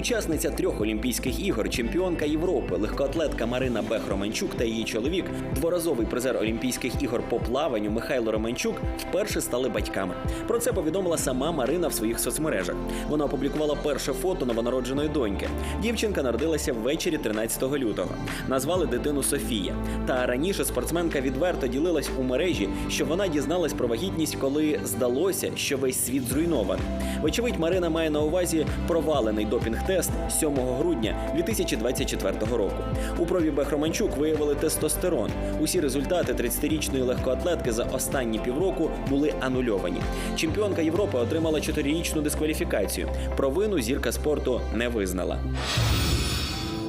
Учасниця трьох Олімпійських ігор, чемпіонка Європи, легкоатлетка Марина Бех Романчук та її чоловік, дворазовий призер Олімпійських ігор по плаванню Михайло Романчук, вперше стали батьками. Про це повідомила сама Марина в своїх соцмережах. Вона опублікувала перше фото новонародженої доньки. Дівчинка народилася ввечері 13 лютого. Назвали дитину Софія. Та раніше спортсменка відверто ділилась у мережі, що вона дізналась про вагітність, коли здалося, що весь світ зруйнований. Вочевидь, Марина має на увазі провалений допінг-тест 7 грудня 2024 року. У пробі Бехроманчук виявили тестостерон. Усі результати 30-річної легкоатлетки за останні півроку були анульовані. Чемпіонка Європи отримала 4-річну дискваліфікацію. Провину зірка спорту не визнала.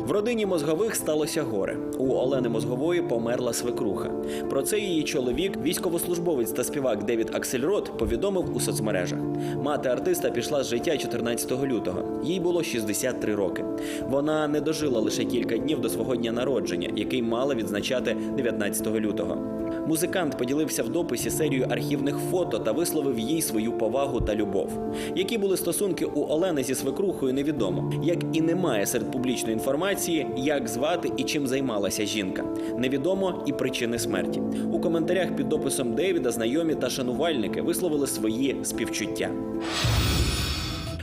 В родині мозгових сталося горе. У Олени Мозгової померла свекруха. Про це її чоловік, військовослужбовець та співак Девід Аксельрод, повідомив у соцмережах. Мати артиста пішла з життя 14 лютого. Їй було 63 роки. Вона не дожила лише кілька днів до свого дня народження, який мала відзначати 19 лютого. Музикант поділився в дописі серією архівних фото та висловив їй свою повагу та любов. Які були стосунки у Олени зі свекрухою, невідомо. Як і немає серед публічної інформації, як звати і чим займалася жінка. Невідомо і причини смерті. У коментарях під дописом Девіда знайомі та шанувальники висловили свої співчуття.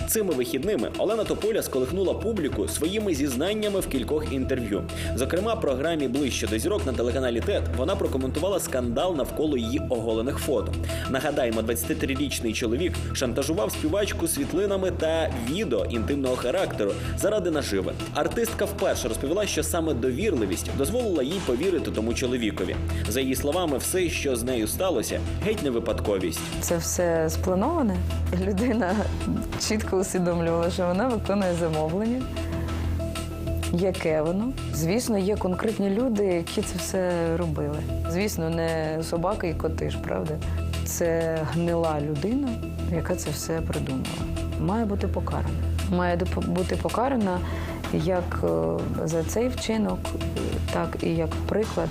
Цими вихідними Олена Тополя сколихнула публіку своїми зізнаннями в кількох інтерв'ю. Зокрема, програмі ближче до зірок на телеканалі ТЕТ вона прокоментувала скандал навколо її оголених фото. Нагадаємо, 23-річний чоловік шантажував співачку світлинами та відео інтимного характеру заради наживи. Артистка вперше розповіла, що саме довірливість дозволила їй повірити тому чоловікові. За її словами, все, що з нею сталося, геть не випадковість. Це все сплановане. Людина чітко усвідомлювала, що вона виконує замовлення. Яке воно? Звісно, є конкретні люди, які це все робили. Звісно, не собака і коти ж, правда? Це гнила людина, яка це все придумала. Має бути покарана. Має бути покарана як е, за цей вчинок, так і як приклад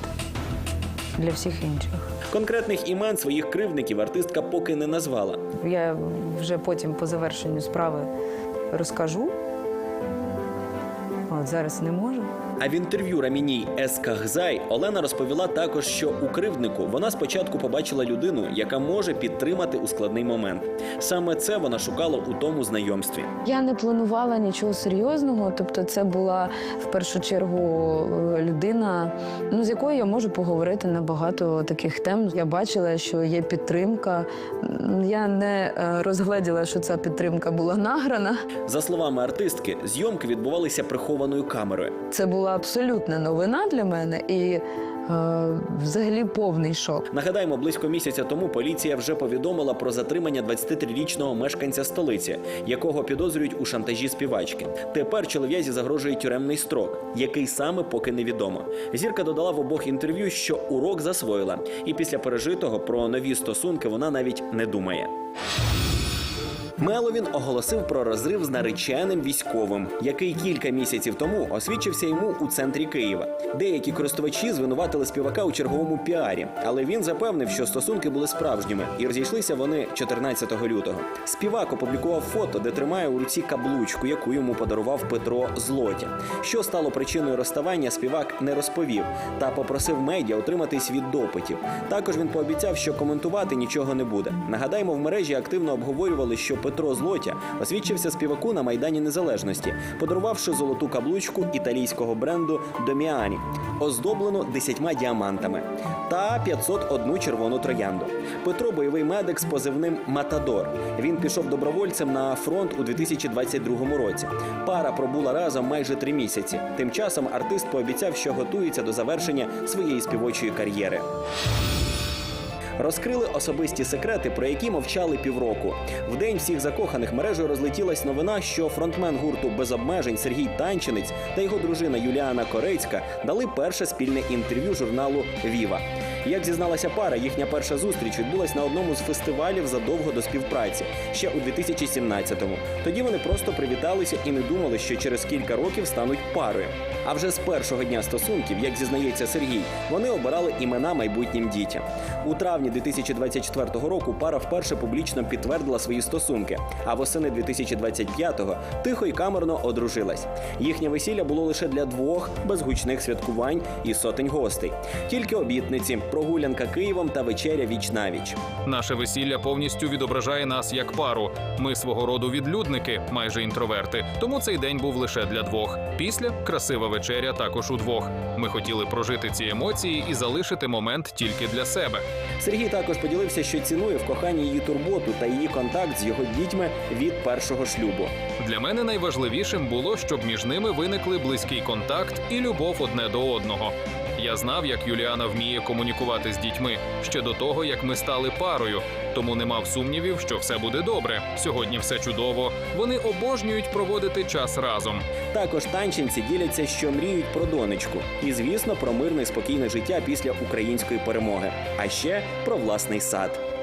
для всіх інших. Конкретних імен своїх кривдників артистка поки не назвала. Я вже потім по завершенню справи розкажу. От зараз не можу. А в інтерв'ю Раміній Ескагзай Олена розповіла також, що у кривднику вона спочатку побачила людину, яка може підтримати у складний момент. Саме це вона шукала у тому знайомстві. Я не планувала нічого серйозного. Тобто, це була в першу чергу е, людина, ну з якою я можу поговорити на багато таких тем. Я бачила, що є підтримка. Я не е, розгледіла, що ця підтримка була награна. За словами артистки, зйомки відбувалися прихованою камерою. Це була абсолютна новина для мене і е, взагалі повний шок. Нагадаємо, близько місяця тому поліція вже повідомила про затримання 23-річного мешканця столиці, якого підозрюють у шантажі співачки. Тепер чолов'язі загрожує тюремний строк, який саме поки невідомо. Зірка додала в обох інтерв'ю, що урок засвоїла, і після пережитого про нові стосунки вона навіть не думає. Меловін оголосив про розрив з нареченим військовим, який кілька місяців тому освідчився йому у центрі Києва. Деякі користувачі звинуватили співака у черговому піарі, але він запевнив, що стосунки були справжніми, і розійшлися вони 14 лютого. Співак опублікував фото, де тримає у руці каблучку, яку йому подарував Петро Злотя. Що стало причиною розставання, співак не розповів та попросив медіа утриматись від допитів. Також він пообіцяв, що коментувати нічого не буде. Нагадаємо, в мережі активно обговорювали, що Петро Злотя освідчився співаку на майдані Незалежності, подарувавши золоту каблучку італійського бренду Доміані, оздоблену десятьма діамантами, та 501 червону троянду. Петро бойовий медик з позивним Матадор. Він пішов добровольцем на фронт у 2022 році. Пара пробула разом майже три місяці. Тим часом артист пообіцяв, що готується до завершення своєї співочої кар'єри. Розкрили особисті секрети, про які мовчали півроку. В день всіх закоханих мережею розлетілась новина, що фронтмен гурту без обмежень Сергій Танчинець та його дружина Юліана Корецька дали перше спільне інтерв'ю журналу Віва. Як зізналася пара, їхня перша зустріч відбулась на одному з фестивалів задовго до співпраці, ще у 2017-му. Тоді вони просто привіталися і не думали, що через кілька років стануть парою. А вже з першого дня стосунків, як зізнається Сергій, вони обирали імена майбутнім дітям. У травні 2024 року пара вперше публічно підтвердила свої стосунки, а восени 2025-го тихо й камерно одружилась. Їхнє весілля було лише для двох без гучних святкувань і сотень гостей. Тільки обітниці, прогулянка Києвом та вечеря віч навіч. Наше весілля повністю відображає нас як пару. Ми свого роду відлюдники, майже інтроверти. Тому цей день був лише для двох. Після красива вечеря також удвох. Ми хотіли прожити ці емоції і залишити момент тільки для себе. Сергій також поділився, що цінує в коханні її турботу та її контакт з його дітьми від першого шлюбу. Для мене найважливішим було, щоб між ними виникли близький контакт і любов одне до одного. Я знав, як Юліана вміє комунікувати з дітьми ще до того, як ми стали парою, тому не мав сумнівів, що все буде добре. Сьогодні все чудово. Вони обожнюють проводити час разом. Також танченці діляться, що мріють про донечку, і звісно про мирне спокійне життя після української перемоги, а ще про власний сад.